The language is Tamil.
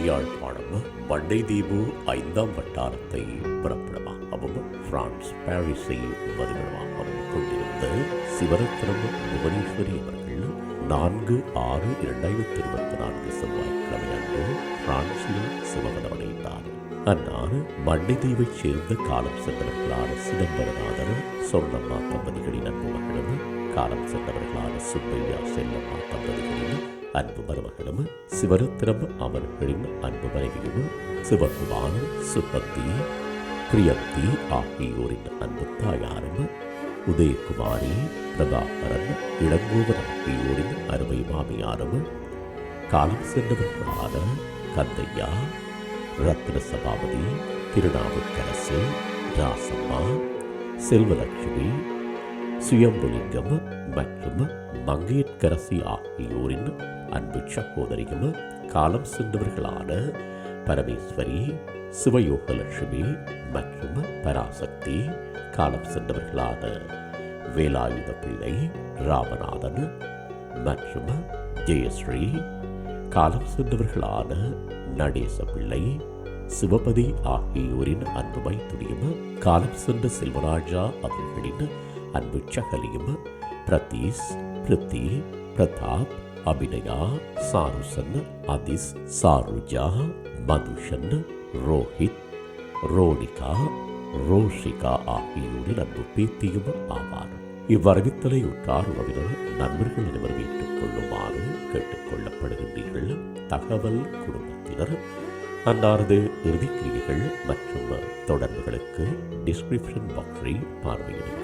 யாழ்ப்பாணம் மண்டை தீவு ஐந்தாம் வட்டாரத்தை பிறப்பிடமாகவும் பிரான்ஸ் பாரிஸை மதுவிடமாகவும் கொண்டிருந்த சிவரத்னம் புவனேஸ்வரி அவர்கள் நான்கு ஆறு இரண்டாயிரத்தி இருபத்தி நான்கு செவ்வாய்க்கிழமை அன்று பிரான்சில் சிவமதமடைந்தார் அன்னார் மண்டைதீவைச் சேர்ந்த காலம் சென்றவர்களான சிதம்பரநாதர் சொர்ணம்மா தம்பதிகளின் அன்பு மகளும் காலம் சென்றவர்களான சுப்பையா செல்லம்மா அன்பு மருமகளும் சிவருத்திரம் அவர்களின் அன்பு மனைவியும் சிவகுமார் சுப்பத்தி பிரியந்தி ஆகியோரின் அன்பு தாயாரும் உதயகுமாரி பிரபாகரன் இளங்கோவன் ஆகியோரின் அருமை மாமியாரும் காலம் சென்றவர்களான கந்தையா ரத்ன சபாபதி திருநாவுக்கரசு ராசம்மா செல்வலட்சுமி சுயம்புலிங்கம் மற்றும் மங்கையற்கரசி ஆகியோரின் அன்பு சகோதரியும் காலம் சென்றவர்களான பரமேஸ்வரி சிவயோகலட்சுமி மற்றும் பராசக்தி காலம் சென்றவர்களான வேலாயுத பிள்ளை ராமநாதன் மற்றும் ஜெயஸ்ரீ காலம் சென்றவர்களான நடேச பிள்ளை சிவபதி ஆகியோரின் அன்புமை துணியும் காலம் சென்ற செல்வராஜா அவர்களின் அன்பு சகலியும் பிரதீஷ் பிரித்தி பிரதாப் அபிநயா சாருசன் அதிஸ் சாருஜா மதுஷன் ரோஹித் ரோனிகா ரோஷிகா ஆகியோரின் அன்பு பேத்தியும் ஆவார். இவ்வரவித்தலை உற்றார் உறவினர் நண்பர்கள் அனைவரும் ஏற்றுக் கொள்ளுமாறு தகவல் குடும்பத்தினர் அன்னாரது இறுதிக்கிரியைகள் மற்றும் தொடர்புகளுக்கு டிஸ்கிரிப்ஷன் பாக்ஸை பார்வையிடுங்கள்.